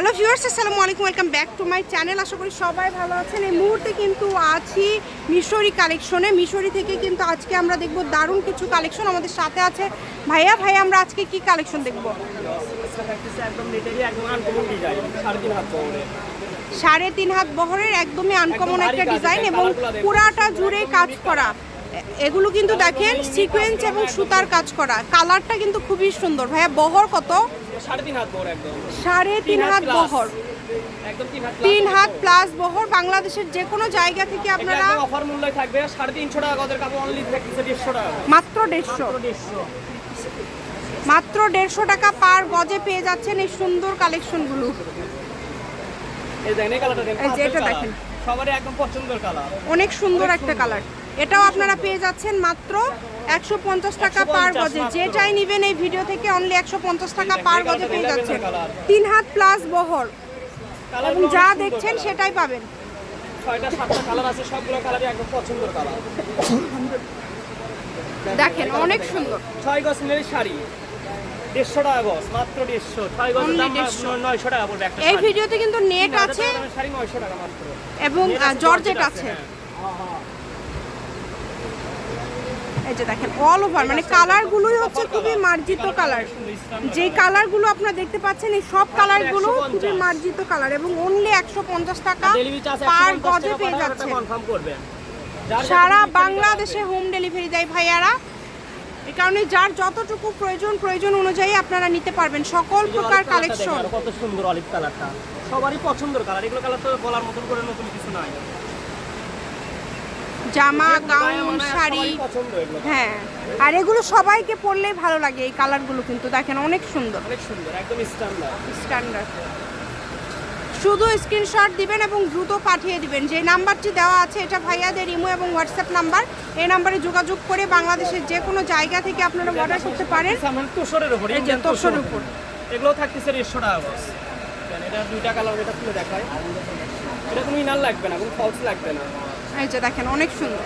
Hello viewers, আসসালামু আলাইকুম, welcome back to my channel. আশা করি সবাই ভালো আছেন। এই মুহূর্তে কিন্তু আছি মিশরি কালেকশনে। মিশরি থেকে কিন্তু আজকে আমরা দেখব দারুণ কিছু কালেকশন আমাদের সাথে আছে। ভাইয়া ভাইয়া, আমরা আজকে কি কালেকশন দেখব? সাড়ে তিন হাত বহরের একদমই আনকমন একটা ডিজাইন এবং। পুরাটা জুড়ে কাজ করা। এগুলো কিন্তু দেখেন সিকোয়েন্স এবং সুতার কাজ করা। কালারটা কিন্তু খুবই সুন্দর। ভাইয়া বহর কত? সাড়ে তিন হাত বহর তিন হাত প্লাস বহর। বাংলাদেশের যে কোনো জায়গা থেকে আপনারা অফার মূল্য থাকবে। সাড়ে তিনশো টাকা গদের কাপড় অনলি দেড়শো টাকা মাত্র দেড়শো। মাত্র দেড়শো। টাকা পার গজে পেয়ে যাচ্ছেন এই সুন্দর কালেকশনগুলো। এই দেখেন এই কালারটা দেখেন এই যে এটা দেখেন। সবারই একদম পছন্দের কালার অনেক সুন্দর একটা কালার এটাও আপনারা পেয়ে যাচ্ছেন মাত্র একশো পঞ্চাশ টাকা পার 150 গজে। যেটাই নেবেন এই ভিডিও থেকে অনলি একশো পঞ্চাশ টাকা পার গজে পেয়ে যাচ্ছেন। তিন হাত প্লাস বহর। এবং যা দেখছেন সেটাই পাবেন। দেখেন অনেক সুন্দর। ছয় গজ শাড়ি। দেড়শো টাকা গজ মাত্র দেড়শো। ছয় গজ Only দাম 150 নয়শো টাকা পড়বে এই ভিডিওতে কিন্তু নেট আছে। এবং জর্জেট আছে হ্যাঁ। এই যে দেখেন অল ওভার মানে কালারগুলোই হচ্ছে খুবই মার্জিত কালার যে কালারগুলো আপনারা দেখতে পাচ্ছেন এই সব কালারগুলো খুবই মার্জিত কালার এবং অনলি একশো পঞ্চাশ টাকা পার গজে পেয়ে যাচ্ছেন। সারা বাংলাদেশে হোম ডেলিভারি দেয় ভাইয়ারা। এই কারণে যার যতটুকু প্রয়োজন প্রয়োজন অনুযায়ী আপনারা নিতে পারবেন সকল প্রকার কালেকশন কত সুন্দর অলিভ কালারটা সবারই পছন্দের কালার এগুলো কালার তো বলার মতন করে নতুন কিছু নাই। জামা গাউন শাড়ি। হ্যাঁ আর এগুলো সবাইকে পরলেই ভালো লাগে এই কালারগুলো কিন্তু দেখেন অনেক সুন্দর। অনেক সুন্দর একদম স্ট্যান্ডার্ড স্ট্যান্ডার্ড শুধু স্ক্রিনশট দিবেন এবং দ্রুত পাঠিয়ে দিবেন। যে নাম্বারটি দেওয়া আছে এটা ভাইয়াদের ইমো এবং হোয়াটসঅ্যাপ নাম্বার। এই নাম্বারে যোগাযোগ করে বাংলাদেশের যে কোনো জায়গা থেকে আপনারা অর্ডার করতে পারেন। তোষরের উপর এই যে ইন্ডিয়ান উপর। এগুলো থাকতেছে দেড়শো টাকা বস এটা দুইটা কালার এটা তুলে দেখায়। এটা কোনো ইনার লাগবে না কোনো ফলস লাগবে না। এই যে দেখেন অনেক সুন্দর।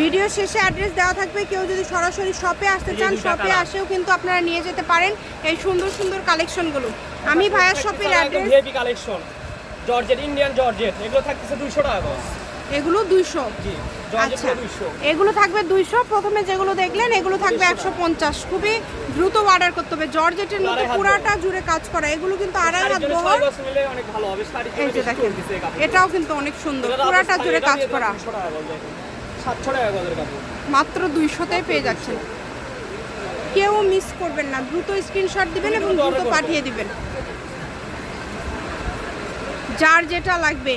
ভিডিও শেষে অ্যাড্রেস দেওয়া থাকবে কেউ যদি সরাসরি শপে আসতে চান শপে আসেও কিন্তু আপনারা নিয়ে যেতে পারেন এই সুন্দর সুন্দর কালেকশনগুলো আমি ভাইয়ার শপের address VIP collection georgette Indian georgette এগুলো থাকতেছে দুইশো টাকা এগুলো দুইশো। আচ্ছা এগুলো থাকবে দুইশো। প্রথমে যেগুলো দেখলেন এগুলো থাকবে একশো পঞ্চাশ। খুবই দ্রুত অর্ডার করতে হবে। জর্জেটের মধ্যে পুরাটা জুড়ে কাজ করা। এগুলো কিন্তু আড়াই হাত বহর। এই যে দেখেন। এটাও কিন্তু অনেক সুন্দর। পুরাটা জুড়ে কাজ করা। 200 টাকা গজ দেখেন। 700 টাকা গজের কাপড়। মাত্র দুইশোতেই পেয়ে যাচ্ছেন। কেউ মিস করবেন না। দ্রুত স্ক্রিনশট দিবেন এবং দ্রুত। পাঠিয়ে দিবেন। যার যেটা লাগবে।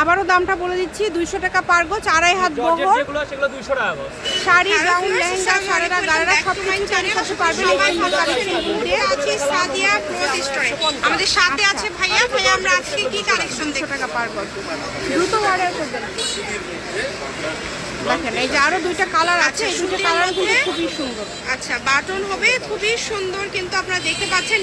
আবারও দামটা বলে দিচ্ছি দুইশো টাকা পার গোছ আড়াই হাত বহর। যেগুলো সেগুলো 200 টাকা শাড়ি গাউন লেহেঙ্গা সারেরা সব কিছু তৈরি করতে পারবেন এই সুন্দর কালেকশন দিয়ে আছি সাদিয়া ক্লোথ স্টোরে আমাদের সাথে আছে ভাইয়া। ভাইয়া আমরা আজকে কি কালেকশন দেখব টাকা পার দ্রুত অর্ডার করবেন দেখেন এই যে আরও দুইটা কালার আছে এই দুটো কালার কিন্তু খুবই সুন্দর। আচ্ছা বাটন হবে খুবই সুন্দর কিন্তু আপনারা দেখতে পাচ্ছেন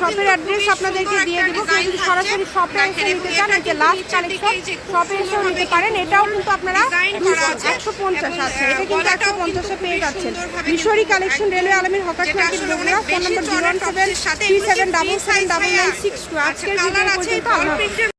শপের অ্যাড্রেস আপনাদেরকে দিয়ে দিব কেউ ডিজাইন যদি সরাসরি শপে এসে নিতে চান এই যে লাস্ট কালেকশন শপে এসেও নিতে পারেন। এটাও কিন্তু আপনারা ডিজাইন করা আছে। একশো পঞ্চাশ আছে। এটা কিন্তু গলাটাও পঞ্চাশে পেয়ে যাচ্ছেন মিশরি কালেকশন রেলওয়ে আলমীর hawker market Bogura phone number zero seven three seven double seven double nine six two আজকের ভিডিও পর্যন্ত